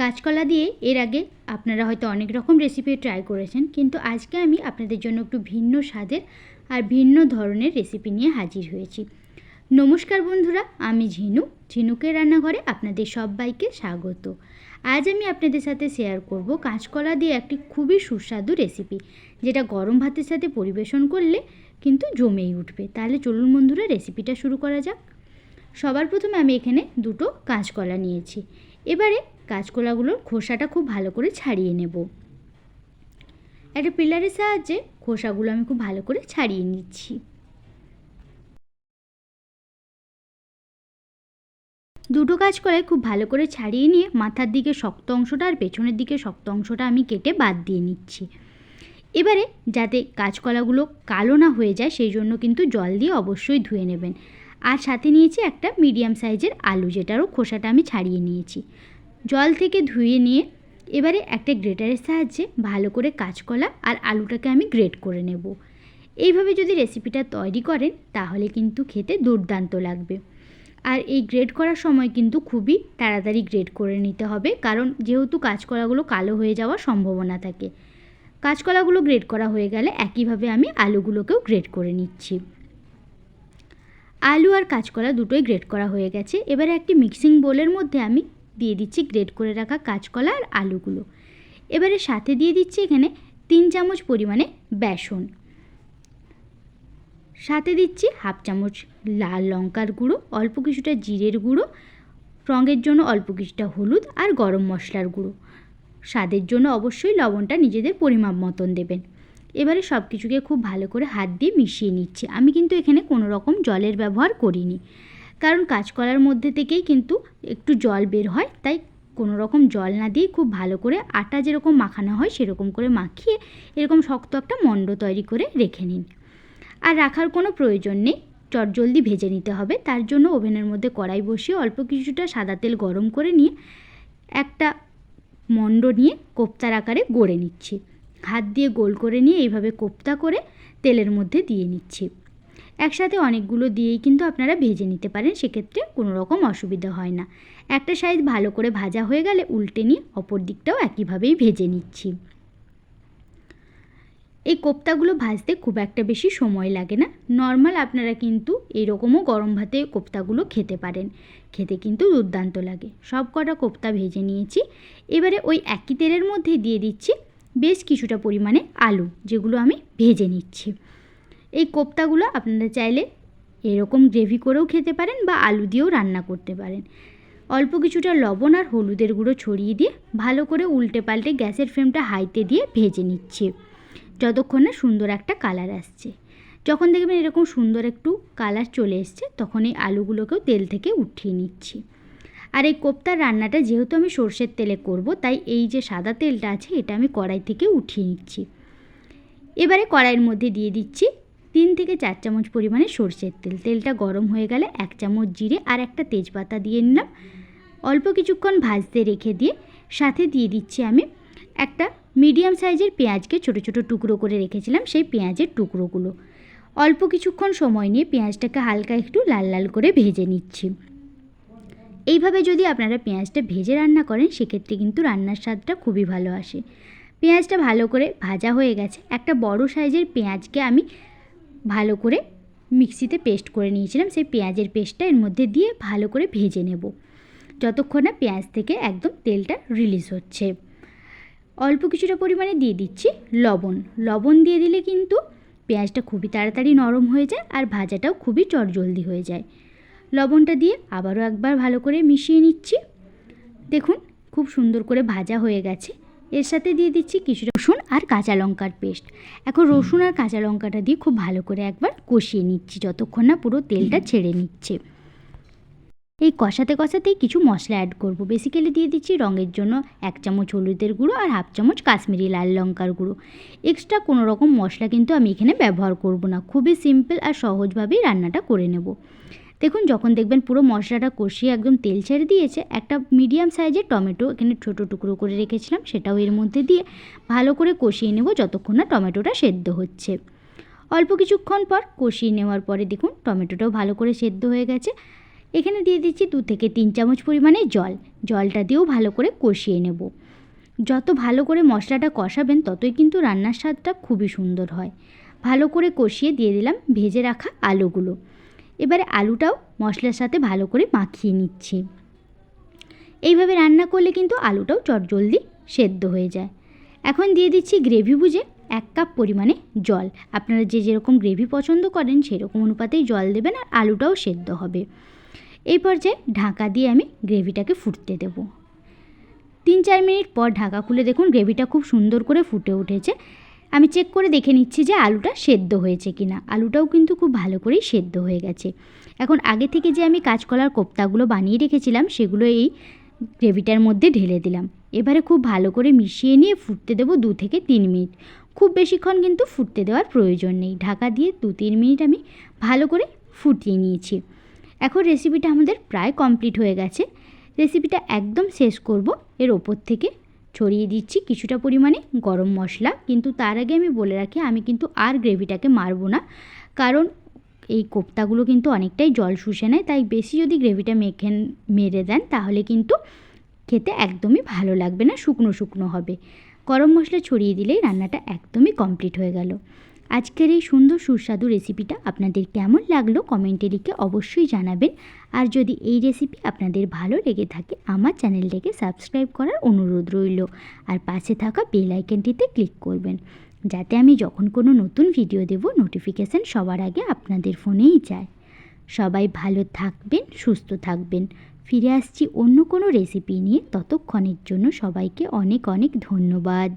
কাঁচকলা দিয়ে এর আগে আপনারা হয়তো অনেক রকম রেসিপি ট্রাই করেছেন, কিন্তু আজকে আমি আপনাদের জন্য একটু ভিন্ন স্বাদের আর ভিন্ন ধরনের রেসিপি নিয়ে হাজির হয়েছি। নমস্কার বন্ধুরা, আমি ঝিনু। ঝিনুকের রান্নাঘরে আপনাদের সবাইকে স্বাগত। আজ আমি আপনাদের সাথে শেয়ার করব কাঁচকলা দিয়ে একটি খুবই সুস্বাদু রেসিপি যেটা গরম ভাতের সাথে পরিবেশন করলে কিন্তু জমেই উঠবে। তাহলে চলুন বন্ধুরা রেসিপিটা শুরু করা যাক। সবার প্রথমে আমি এখানে দুটো কাঁচকলা নিয়েছি। এবারে কাঁচকলাগুলোর খোসাটা খুব ভালো করে ছাড়িয়ে নেব। একটা পিলারের সাহায্যে খোসাগুলো আমি খুব ভালো করে ছাড়িয়ে নিচ্ছি। দুটো কাঁচকলাই খুব ভালো করে ছাড়িয়ে নিয়ে মাথার দিকে শক্ত অংশটা আর পেছনের দিকে শক্ত অংশটা আমি কেটে বাদ দিয়ে নিচ্ছি। এবারে যাতে কাঁচকলাগুলো কালো না হয়ে যায় সেই জন্য কিন্তু জল দিয়ে অবশ্যই ধুয়ে নেবেন। আর সাথে নিয়েছি একটা মিডিয়াম সাইজের আলু যেটারও খোসাটা আমি ছাড়িয়ে নিয়েছি। জল থেকে ধুয়ে নিয়ে এবারে একটা গ্রেটারের সাহায্যে ভালো করে কাঁচকলা আর আলুটাকে আমি গ্রেট করে নেব। এইভাবে যদি রেসিপিটা তৈরি করেন, তাহলে কিন্তু খেতে দুর্দান্ত লাগবে। আর এই গ্রেড করার সময় কিন্তু খুবই তাড়াতাড়ি গ্রেড করে নিতে হবে, কারণ যেহেতু কাঁচকলাগুলো কালো হয়ে যাওয়ার সম্ভাবনা থাকে। কাঁচকলাগুলো গ্রেড করা হয়ে গেলে একইভাবে আমি আলুগুলোকেও গ্রেড করে নিচ্ছি। আলু আর কাঁচকলা দুটোই গ্রেড করা হয়ে গেছে। এবারে একটি মিক্সিং বোলের মধ্যে আমি দিয়ে দিচ্ছি গ্রেড করে রাখা কাঁচকলা আর আলুগুলো। এবারে সাথে দিয়ে দিচ্ছি এখানে তিন চামচ পরিমাণে বেসন। সাথে দিচ্ছি হাফ চামচ লাল লঙ্কার গুঁড়ো, অল্প কিছুটা জিরের গুঁড়ো, রঙের জন্য অল্প কিছুটা হলুদ আর গরম মশলার গুঁড়ো। স্বাদের জন্য অবশ্যই লবণটা নিজেদের পরিমাপ মতন দেবেন। এবারে সব কিছুকে খুব ভালো করে হাত দিয়ে মিশিয়ে নিচ্ছি। আমি কিন্তু এখানে কোনো রকম জলের ব্যবহার করিনি। কারণ কাঁচকলার মধ্যে থেকেই কিন্তু একটু জল বের হয়, তাই কোনো রকম জল না দিয়ে খুব ভালো করে আটা যেরকম মাখানো হয় সেরকম করে মাখিয়ে এরকম শক্ত একটা মণ্ড তৈরি করে রেখে নিন। আর রাখার কোনো প্রয়োজন নেই, চটজলদি ভেজে নিতে হবে। তার জন্য ওভেনের মধ্যে কড়াই বসিয়ে অল্প কিছুটা সাদা তেল গরম করে নিয়ে একটা মণ্ড নিয়ে কোপ্তার আকারে গড়ে নিচ্ছি। হাত দিয়ে গোল করে নিয়ে এইভাবে কোপ্তা করে তেলের মধ্যে দিয়ে নিচ্ছি। একসাথে অনেকগুলো দিয়েই কিন্তু আপনারা ভেজে নিতে পারেন, সেক্ষেত্রে কোনো রকম অসুবিধা হয় না। একটা সাইজ ভালো করে ভাজা হয়ে গেলে উল্টে নিয়ে অপর দিকটাও একইভাবেই ভেজে নিচ্ছি। এই কোপ্তাগুলো ভাজতে খুব একটা বেশি সময় লাগে না। নর্মাল আপনারা কিন্তু এরকমও গরম ভাতে কোপ্তাগুলো খেতে পারেন। খেতে কিন্তু দুর্দান্ত লাগে। সব কটা কোপ্তা ভেজে নিয়েছি। এবারে ওই একই তেলের মধ্যে দিয়ে দিচ্ছি বেশ কিছুটা পরিমাণে আলু, যেগুলো আমি ভেজে নিচ্ছি। এই কোপ্তাগুলো আপনারা চাইলে এরকম গ্রেভি করেও খেতে পারেন বা আলু দিয়েও রান্না করতে পারেন। অল্প কিছুটা লবণ আর হলুদের গুঁড়ো ছড়িয়ে দিয়ে ভালো করে উল্টে পাল্টে গ্যাসের ফ্লেমটা হাইতে দিয়ে ভেজে নিচ্ছে। যতক্ষণ না সুন্দর একটা কালার আসছে। যখন দেখবেন এরকম সুন্দর একটু কালার চলে এসছে, তখন এই আলুগুলোকেও তেল থেকে উঠিয়ে নিচ্ছি। আর এই কোপ্তার রান্নাটা যেহেতু আমি সর্ষের তেলে করব, তাই এই যে সাদা তেলটা আছে, এটা আমি কড়াই থেকে উঠিয়ে নিচ্ছি। এবারে কড়াইয়ের মধ্যে দিয়ে দিচ্ছি তিন থেকে চার চামচ পরিমাণে সর্ষের তেল। তেলটা গরম হয়ে গেলে এক চামচ জিরে আর একটা তেজপাতা দিয়ে নিলাম। অল্প কিছুক্ষণ ভাজতে রেখে দিয়ে সাথে দিয়ে দিচ্ছি আমি একটা মিডিয়াম সাইজের পেঁয়াজকে ছোটো ছোটো টুকরো করে রেখেছিলাম সেই পেঁয়াজের টুকরোগুলো। অল্প কিছুক্ষণ সময় নিয়ে পেঁয়াজটাকে হালকা একটু লাল লাল করে ভেজে নিচ্ছি। এইভাবে যদি আপনারা পেঁয়াজটা ভেজে রান্না করেন, সেক্ষেত্রে কিন্তু রান্নার স্বাদটা খুবই ভালো আসে। পেঁয়াজটা ভালো করে ভাজা হয়ে গেছে। একটা বড় সাইজের পেঁয়াজকে আমি ভালো করে মিক্সিতে পেস্ট করে নিয়েছিলাম। সেই পেঁয়াজের পেস্টটা এর মধ্যে দিয়ে ভালো করে ভেজে নেব। যতক্ষণ না পেঁয়াজ থেকে একদম তেলটা রিলিজ হচ্ছে। অল্প কিছুটা পরিমাণে দিয়ে দিচ্ছি লবণ। লবণ দিয়ে দিলে কিন্তু পেঁয়াজটা খুবই তাড়াতাড়ি নরম হয়ে যায় আর ভাজাটাও খুবই চটজলদি হয়ে যায়। লবণটা দিয়ে আবারও একবার ভালো করে মিশিয়ে নিচ্ছি। দেখুন, খুব সুন্দর করে ভাজা হয়ে গেছে। এর সাথে দিয়ে দিচ্ছি কিছু রসুন আর কাঁচা লঙ্কার পেস্ট। এখন রসুন আর কাঁচা লঙ্কাটা দিয়ে খুব ভালো করে একবার কষিয়ে নিচ্ছি যতক্ষণ না পুরো তেলটা ছেড়ে নিচ্ছে। এই কষাতে কষাতেই কিছু মশলা অ্যাড করব। বেসিক্যালি দিয়ে দিচ্ছি রঙের জন্য এক চামচ হলুদের গুঁড়ো আর হাফ চামচ কাশ্মীরি লাল লঙ্কার গুঁড়ো। এক্সট্রা কোনো রকম মশলা কিন্তু আমি এখানে ব্যবহার করব না। খুবই সিম্পল আর সহজভাবেই রান্নাটা করে নেব। দেখুন, যখন দেখবেন পুরো মশলাটা কষিয়ে একদম তেল ছেড়ে দিয়েছে, একটা মিডিয়াম সাইজের টমেটো এখানে ছোটো টুকরো করে রেখেছিলাম, সেটাও এর মধ্যে দিয়ে ভালো করে কষিয়ে নেব যতক্ষণ না টমেটোটা সেদ্ধ হচ্ছে। অল্প কিছুক্ষণ পর কষিয়ে নেওয়ার পরে দেখুন, টমেটোটাও ভালো করে সেদ্ধ হয়ে গেছে। এখানে দিয়ে দিচ্ছি দু থেকে তিন চামচ পরিমাণে জল, জলটা দিয়েও ভালো করে কষিয়ে নেব। যত ভালো করে মশলাটা কষাবেন, ততই কিন্তু রান্নার স্বাদটা খুবই সুন্দর হয়। ভালো করে কষিয়ে দিয়ে দিলাম, ভেজে রাখা আলুগুলো। এবারে আলুটাও মশলার সাথে ভালো করে মাখিয়ে নিচ্ছি। এইভাবে রান্না করলে কিন্তু আলুটাও চটজলদি সেদ্ধ হয়ে যায়। এখন দিয়ে দিচ্ছি গ্রেভি বুঝে এক কাপ পরিমাণে জল। আপনারা যে যেরকম গ্রেভি পছন্দ করেন সেরকম অনুপাতেই জল দেবেন আর আলুটাও সেদ্ধ হবে। এই পর্যায়ে ঢাকা দিয়ে আমি গ্রেভিটাকে ফুটতে দেব। তিন চার মিনিট পর ঢাকা খুলে দেখুন গ্রেভিটা খুব সুন্দর করে ফুটে উঠেছে। আমি চেক করে দেখে নিচ্ছি যে আলুটা সেদ্ধ হয়েছে কি না আলুটাও কিন্তু খুব ভালো করেই সেদ্ধ হয়ে গেছে। এখন আগে থেকে যে আমি কাঁচকলার কোপ্তাগুলো বানিয়ে রেখেছিলাম, সেগুলো এই গ্রেভিটার মধ্যে ঢেলে দিলাম। এবারে খুব ভালো করে মিশিয়ে নিয়ে ফুটতে দেবো দু থেকে তিন মিনিট। খুব বেশিক্ষণ কিন্তু ফুটতে দেওয়ার প্রয়োজন নেই। ঢাকা দিয়ে দু তিন মিনিট আমি ভালো করে ফুটিয়ে নিয়েছি। এখন রেসিপিটা আমাদের প্রায় কমপ্লিট হয়ে গেছে। রেসিপিটা একদম শেষ করব এর ওপর থেকে। ছড়িয়ে দিচ্ছি কিছুটা পরিমাণে গরম মশলা। কিন্তু তার আগে আমি বলে রাখি, আমি কিন্তু আর গ্রেভিটাকে মারবো না। কারণ এই কোপ্তাগুলো কিন্তু অনেকটাই জল শুষে নেয়। তাই বেশি যদি গ্রেভিটা মেখে, মেরে দেন, তাহলে কিন্তু খেতে একদমই ভালো লাগবে না, শুকনো শুকনো হবে। গরম মশলা ছড়িয়ে দিলেই রান্নাটা একদমই কমপ্লিট হয়ে গেল। আজকের এই সুন্দর সুস্বাদু রেসিপিটা আপনাদের কেমন লাগল কমেন্টে লিখে অবশ্যই জানাবেন। আর যদি এই রেসিপি আপনাদের ভালো লেগে থাকে, আমার চ্যানেলটাকে সাবস্ক্রাইব করার অনুরোধ রইল। আর পাশে থাকা বেল আইকনটিতে ক্লিক করবেন, যাতে আমি যখন কোনো নতুন ভিডিও দেব নোটিফিকেশান সবার আগে আপনাদের ফোনেই যায়। সবাই ভালো থাকবেন, সুস্থ থাকবেন। ফিরে আসছি অন্য কোনো রেসিপি নিয়ে। ততক্ষণের জন্য সবাইকে অনেক অনেক ধন্যবাদ।